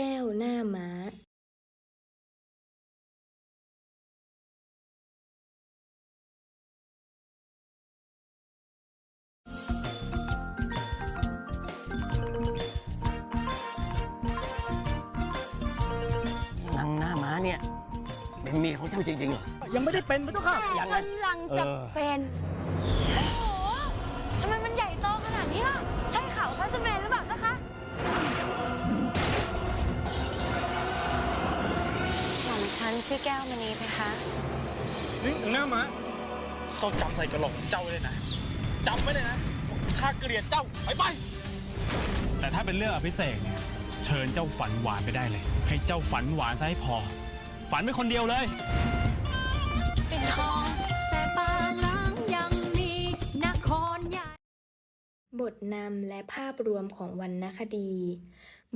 แก้วหน้าม้านางหน้าม้าเนี่ย เป็นเมียของเจ้าจริงๆเหรอ ยังไม่ได้เป็นพระเจ้าค่ะยังกำลังจะเออ เป็น โอ้โหทำไมมันใหญ่โตขนาดนี้ล่ะ หม่อมฉันชื่อแก้วมณีเพคะนี่หน้าม้าต้องจำใส่กระโหลกเจ้าเลยนะจำไว้เลยนะข้าเกลียดเจ้าไปไป แต่ถ้าเป็นเรื่องอภิเษกเนี่ยเชิญเจ้าฝันหวานไปได้เลย ให้เจ้าฝันหวานซะให้พอ ฝันไปคนเดียวเลยปิ่นทองแต่บางหลังยังมีนครใหญ่บทนำและภาพรวมของวรรณคดี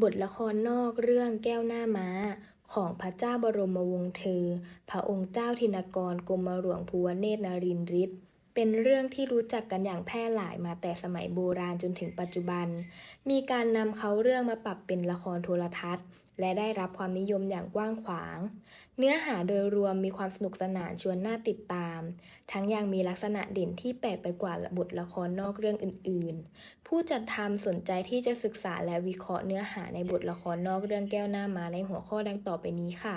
บทละครนอกเรื่องแก้วหน้าม้า ของพระเจ้าบรมวงศ์เธอ พระองค์เจ้าธินกรกรมหลวงภูวเนตรนรินทร์ฤทธิ์เป็นเรื่องที่รู้จักกันอย่างแพร่หลายมาแต่สมัยโบราณจนถึงปัจจุบัน มีการนำเขาเรื่องมาปรับเป็นละครโทรทัศน์ และได้รับความนิยมอย่างกว้างขวาง เนื้อหาโดยรวมมีความสนุกสนานชวนน่าติดตาม ทั้งยังมีลักษณะเด่นที่แปลกไปกว่าบทละครนอกเรื่องอื่น ๆ ผู้จัดทำสนใจที่จะศึกษาและวิเคราะห์เนื้อหาในบทละครนอกเรื่องแก้วหน้ามาในหัวข้อดังต่อไปนี้ค่ะ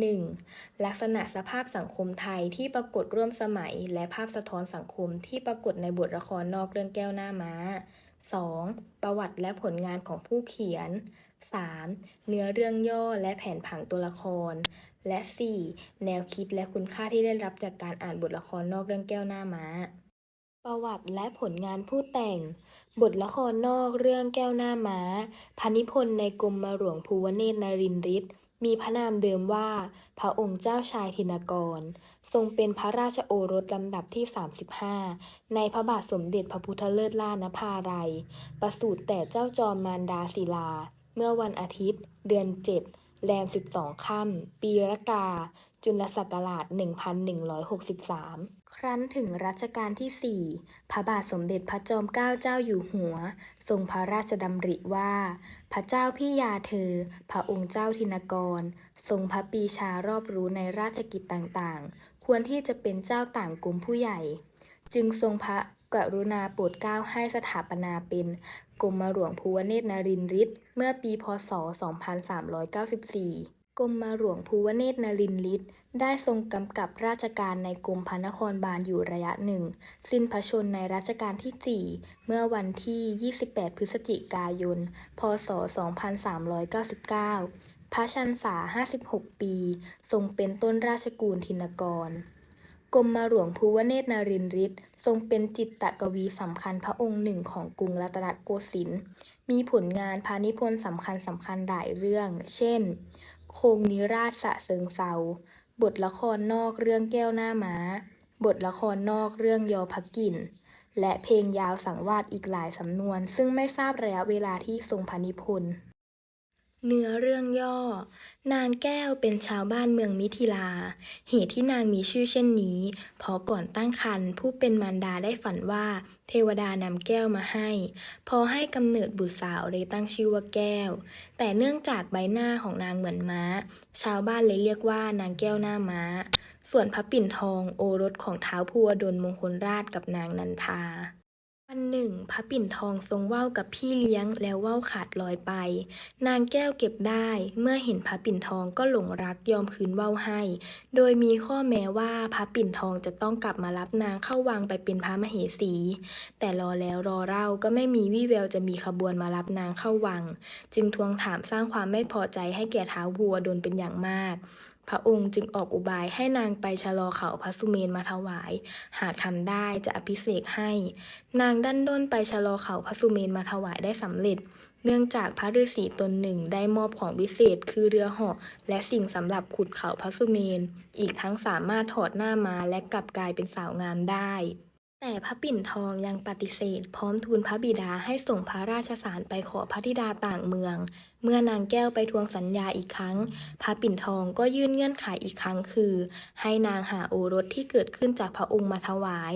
1. ลักษณะสภาพสังคมไทยที่ปรากฏร่วมสมัย และภาพสะท้อนสังคมที่ปรากฏในบทละครนอกเรื่องแก้วหน้าม้า 2. ประวัติและผลงานของผู้เขียน 3. เนื้อเรื่องย่อและแผนผังตัวละคร และ 4. แนวคิดและคุณค่าที่ได้รับจากการอ่านบทละครนอกเรื่องแก้วหน้าม้า ประวัติและผลงานผู้แต่ง บทละครนอกเรื่องแก้วหน้าม้าพานิพนธ์ในกรมมหลวงภูวเนตรนรินทร์ฤทธิ์มีพระนามเดิมว่า พระองค์เจ้าชายธินกร ทรงเป็นพระราชโอรสลำดับที่ 35 ในพระบาทสมเด็จพระพุทธเลิศล่านภาลัย ประสูติแต่เจ้าจอมมารดาศิลา เมื่อวันอาทิตย์ เดือน 7 แรม 12 ค่ำ ปีรากา จุลศักราช 1163 ครั้นถึงรัชกาลที่ 4 พระบาทสมเด็จพระจอมเกล้าเจ้าอยู่หัว ทรงพระราชดำริว่า พระเจ้าพี่ยาเธอ พระองค์เจ้าธินกร ทรงพระปีชารอบรู้ในราชกิจต่างๆ ควรที่จะเป็นเจ้าต่างกรมผู้ใหญ่ จึงทรงพระกรุณาโปรดเกล้าให้สถาปนาเป็น กรมหลวงภูวเนตรนรินทร์ฤทธิ์เมื่อปีพศ 2394กรมหลวงภูวเนตรนรินทร์ฤทธิ์ได้ทรงกำกับราชการในกรมพระนครบาลอยู่ระยะหนึ่ง สิ้นพระชนในรัชกาลที่ 4 เมื่อวันที่ 28 พฤศจิกายน พศ 2399 พระชันษา 56 ปี ทรงเป็นต้นราชกูลธินกร กรมหลวงภูวเนตรนรินทร์ฤทธิ์ ทรงเป็นจิตตกวีสำคัญพระองค์หนึ่งของกรุงรัตนโกสินทร์ มีผลงานพานิพนธ์สำคัญสำคัญหลายเรื่อง เช่น โคงนิราชสะเซิงเซา บทละครนอกเรื่องแก้วหน้าม้า บทละครนอกเรื่องยอพักกินและเพลงยาวสังวาสอีกหลายสำนวน ซึ่งไม่ทราบระยะเวลาที่ทรงพานิพนธ์ เนื้อเรื่องย่อ นางแก้วเป็นชาวบ้านเมืองมิถิลา เหตุที่นางมีชื่อเช่นนี้ เพราะก่อนตั้งครรภ์ผู้เป็นมารดาได้ฝันว่า เทวดานำแก้วมาให้ พอให้กำเนิดบุตรสาวเลยตั้งชื่อว่าแก้ว แต่เนื่องจากใบหน้าของนางเหมือนม้า ชาวบ้านเลยเรียกว่านางแก้วหน้าม้า ส่วนพระปิ่นทองโอรสของท้าวพัวดลมงคลราชกับนางนันทา วันหนึ่งพระปิ่นทองทรงว่าวกับพี่เลี้ยงแล้วว่าวขาดลอยไป นางแก้วเก็บได้ เมื่อเห็นพระปิ่นทองก็หลงรักยอมคืนว่าวให้ โดยมีข้อแม้ว่าพระปิ่นทองจะต้องกลับมารับนางเข้าวังไปเป็นพระมเหสี แต่รอแล้วรอเล่าก็ไม่มีวี่แววจะมีขบวนมารับนางเข้าวัง จึงทวงถามสร้างความไม่พอใจให้แก่ท้าววัวดนเป็นอย่างมากพระองค์จึงออกอุบายให้นางไปชะลอเขาพระสุเมนมาถวาย หากทำได้จะอภิเษกให้ นางดันด้นไปชะลอเขาพระสุเมนมาถวายได้สำเร็จ เนื่องจากพระฤาษีตนหนึ่งได้มอบของวิเศษคือเรือเหาะและสิ่งสำหรับขุดเขาพระสุเมน อีกทั้งสามารถถอดหน้ามาและกลับกลายเป็นสาวงามได้ แต่พระปิ่นทองยังปฏิเสธ พร้อมทูลพระบิดาให้ส่งพระราชสารไปขอพระธิดาต่างเมือง เมื่อนางแก้วไปทวงสัญญาอีกครั้ง พระปิ่นทองก็ยื่นเงื่อนไขอีกครั้งคือ ให้นางหาโอรสที่เกิดขึ้นจากพระองค์มาถวาย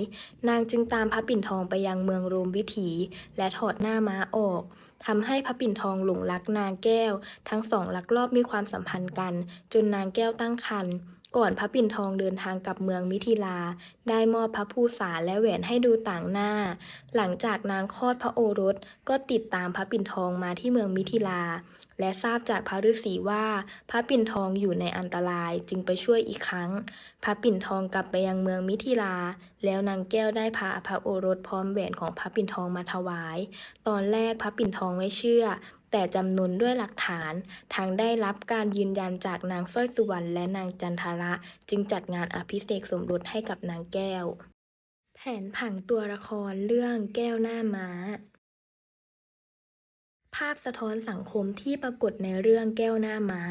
นางจึงตามพระปิ่นทองไปยังเมืองโรมวิถี และถอดหน้าม้าออกทำให้พระปิ่นทองหลงรักนางแก้ว ทั้งสองลักลอบมีความสัมพันธ์กัน จนนางแก้วตั้งครรภ์ ก่อนพระปิ่นทองเดินทางกลับเมืองมิถิลา ได้มอบพระภูษาและแหวนให้ดูต่างหน้า หลังจากนางคลอดพระโอรสก็ติดตามพระปิ่นทองมาที่เมืองมิถิลา และทราบจากพระฤาษีว่าพระปิ่นทองอยู่ในอันตรายจึงไปช่วยอีกครั้ง พระปิ่นทองกลับไปยังเมืองมิถิลา แล้วนางแก้วได้พาพระโอรสพร้อมแหวนของพระปิ่นทองมาถวาย ตอนแรกพระปิ่นทองไม่เชื่อ แต่จำนวนด้วยหลักฐานทางได้รับการยืนยันจากนางสร้อยสุวรรณและนางจันทระ จึงจัดงานอภิเษกสมรสให้กับนางแก้ว แผนผังตัวละครเรื่องแก้วหน้าม้า ภาพสะท้อนสังคมที่ปรากฏในเรื่องแก้วหน้าม้า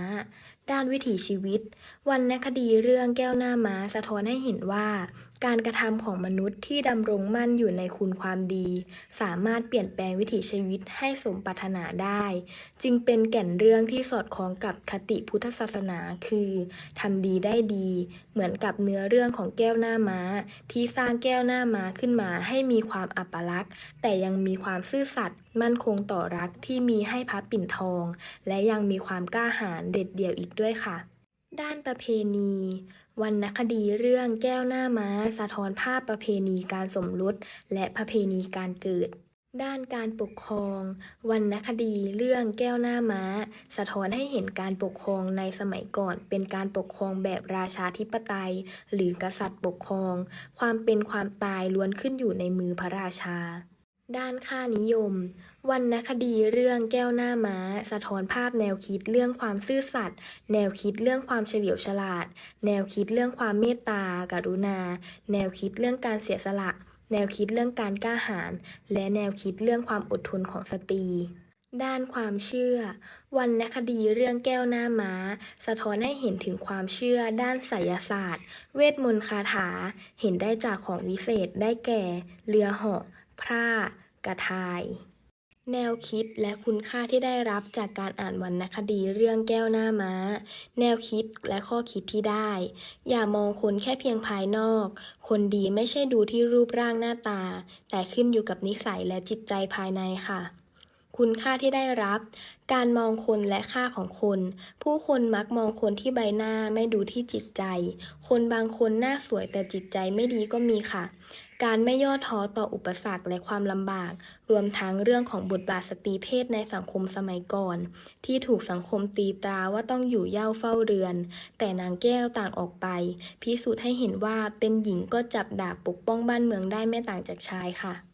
ด้านวิถีชีวิต วรรณคดีเรื่องแก้วหน้าม้าสะท้อนให้เห็นว่า การกระทำของมนุษย์ที่ดำรงมั่นอยู่ในคุณความดี สามารถเปลี่ยนแปลงวิถีชีวิตให้สมปรารถนาได้ จึงเป็นแก่นเรื่องที่สอดคล้องกับคติพุทธศาสนาคือทำดีได้ดี เหมือนกับเนื้อเรื่องของแก้วหน้าม้า ที่สร้างแก้วหน้าม้าขึ้นมาให้มีความอัปลักษณ์ แต่ยังมีความซื่อสัตย์มั่นคงต่อรักที่มีให้พระปิ่นทอง และยังมีความกล้าหาญเด็ดเดี่ยวอีกด้วยค่ะ ด้านประเพณี วรรณคดีเรื่องแก้วหน้าม้า สะท้อนภาพประเพณีการสมรสและประเพณีการเกิด ด้านการปกครอง วรรณคดีเรื่องแก้วหน้าม้า สะท้อนให้เห็นการปกครองในสมัยก่อน เป็นการปกครองแบบราชาธิปไตย หรือกษัตริย์ปกครอง ความเป็นความตายล้วนขึ้นอยู่ในมือพระราชา ด้านค่านิยม วรรณคดีเรื่องแก้วหน้าม้า สะท้อนภาพแนวคิดเรื่องความซื่อสัตย์แนวคิดเรื่องความเฉลียวฉลาด แนวคิดเรื่องความเมตตา กรุณา แนวคิดเรื่องการเสียสละ แนวคิดเรื่องการกล้าหาญและแนวคิดเรื่องความอดทนของสตรีด้านความเชื่อ วรรณคดีเรื่องแก้วหน้าม้า สะท้อนให้เห็นถึงความเชื่อ ด้านไสยศาสตร์ เวทมนต์คาถา เห็นได้จากของวิเศษได้แก่ เรือเหาะพร่า กระทาย แนวคิดและคุณค่าที่ได้รับจากการอ่านวรรณคดีเรื่องแก้วหน้าม้า แนวคิดและข้อคิดที่ได้ อย่ามองคนแค่เพียงภายนอก คนดีไม่ใช่ดูที่รูปร่างหน้าตา แต่ขึ้นอยู่กับนิสัยและจิตใจภายในค่ะคุณค่าที่ได้รับ การมองคนและค่าของคน ผู้คนมักมองคนที่ใบหน้าไม่ดูที่จิตใจ คนบางคนหน้าสวยแต่จิตใจไม่ดีก็มีค่ะ การไม่ย่อท้อต่ออุปสรรคและความลำบาก รวมทั้งเรื่องของบทบาทสตรีเพศในสังคมสมัยก่อน ที่ถูกสังคมตีตราว่าต้องอยู่เย่าเฝ้าเรือน แต่นางแก้วต่างออกไป พิสูจน์ให้เห็นว่าเป็นหญิงก็จับดาบปกป้องบ้านเมืองได้ไม่ต่างจากชายค่ะ